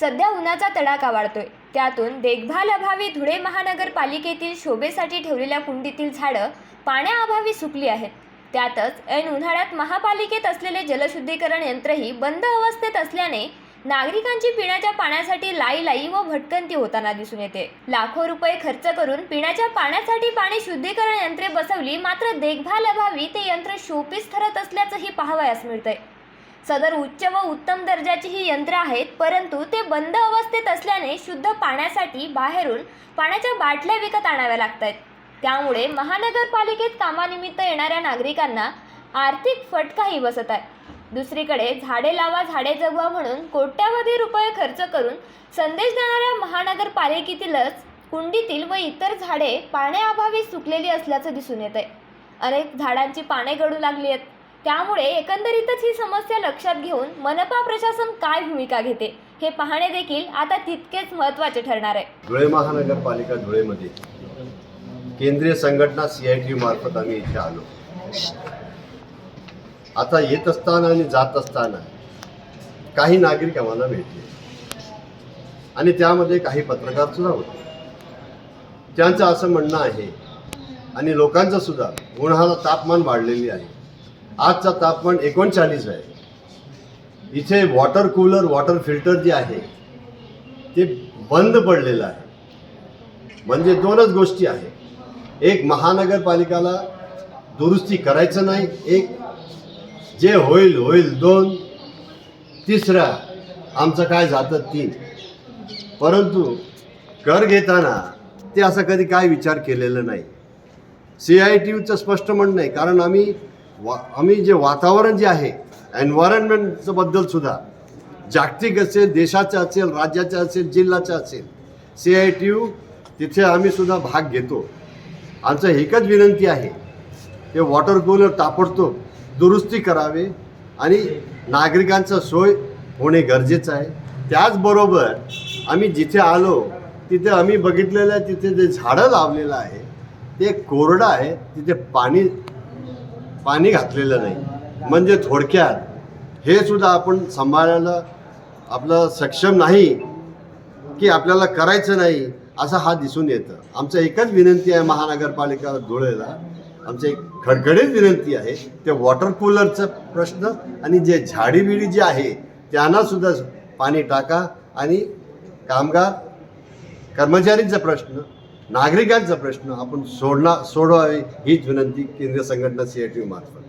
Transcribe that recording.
सध्या उन्हाचा तडाखा वाढतोय. त्यातून देखभाल अभावी धुळे महानगरपालिकेतील शोभेसाठी ठेवलेल्या कुंडीतील झाडं पाण्याअभावी सुकली आहेत. त्यातच ऐन उन्हाळ्यात महापालिकेत असलेले जलशुद्धीकरण यंत्रही बंद अवस्थेत असल्याने नागरिकांची पिण्याच्या पाण्यासाठी लाई लाई व भटकंती होताना दिसून येते. लाखो रुपये खर्च करून पिण्याच्या पाण्यासाठी पाणी शुद्धीकरण यंत्रे बसवली मात्र देखभाल अभावी ते यंत्र शोपीस ठरत असल्याचंही पाहावयास मिळतंय. सदर उच्च व उत्तम दर्जाची ही यंत्र आहेत परंतु ते बंद अवस्थेत असल्याने शुद्ध पाण्यासाठी बाहेरून पाण्याच्या बाटल्या विकत आणाव्या लागत आहेत त्यामुळे महानगरपालिकेत कामानिमित्त येणाऱ्या नागरिकांना आर्थिक फटकाही बसत आहे. दुसरीकडे झाडे लावा झाडे जगवा म्हणून कोट्यावधी रुपये खर्च करून संदेश देणाऱ्या महानगरपालिकेतीलच कुंडीतील व इतर झाडे पाण्याअभावी सुकलेली असल्याचं दिसून येत आहे अनेक झाडांची पाने गळू लागली आहेत. त्यामुळे एकंदरीतच ही समस्या लक्षात घेऊन मनपा प्रशासन काय भूमिका घेते हे पाहणे देखील आता तितकेच महत्त्वाचे ठरणार आहे. धुळे महानगरपालिका धुळेमध्ये केंद्रीय संघटना सी आय टी मार्फत आम्ही इथे आलो. आता येत असताना आणि जात असताना काही नागरिक आम्हाला भेटले. आणि त्यामध्ये काही पत्रकार सुद्धा होते. त्यांचं असं म्हणणं आहे आणि लोकांचं सुद्धा उन्हाळा तापमान वाढलेली आहे. आजचा तापमान एकोणचाळीस आहे. इथे वॉटर कूलर वॉटर फिल्टर जे आहे ते बंद पडलेलं आहे. म्हणजे दोनच गोष्टी आहे एक महानगरपालिकाला दुरुस्ती करायचं नाही एक जे होईल होईल दोन तिसरा आमचं काय जातं तीन. परंतु कर घेताना ते असं कधी काय विचार केलेला नाही. सी आय टी यूचं स्पष्ट म्हणणं आहे कारण आम्ही वा आम्ही जे वातावरण जे आहे एन्व्हायरमेंटचं बद्दल सुद्धा जागतिक असेल देशाचं असेल राज्याचं असेल जिल्ह्याचं असेल सी आय टी यू तिथे आम्ही सुद्धा भाग घेतो. आमचं एकच विनंती आहे ते वॉटर कूलर तापडतो दुरुस्ती करावे आणि नागरिकांचा सोय होणे गरजेचं आहे. त्याचबरोबर आम्ही जिथे आलो तिथे आम्ही बघितलेलं आहे तिथे जे झाडं लावलेलं आहे ते कोरडं आहे तिथे पाणी पाणी घातलेलं नाही. म्हणजे थोडक्यात हे सुद्धा आपण सांभाळायला आपलं सक्षम नाही की आपल्याला करायचं नाही असं हा दिसून येतं. आमचं एकच विनंती आहे महानगरपालिका धुळेला. आमचं एक खडखडीत विनंती आहे ते वॉटर कूलरचा प्रश्न आणि जे झाडीबिडी जे आहे त्यांना सुद्धा पाणी टाका आणि कामगार कर्मचारींचा प्रश्न नागरिकांचा प्रश्न आपण सोडणार सोडवावे हीच विनंती केंद्रीय संघटना सी आय टी मार्फत.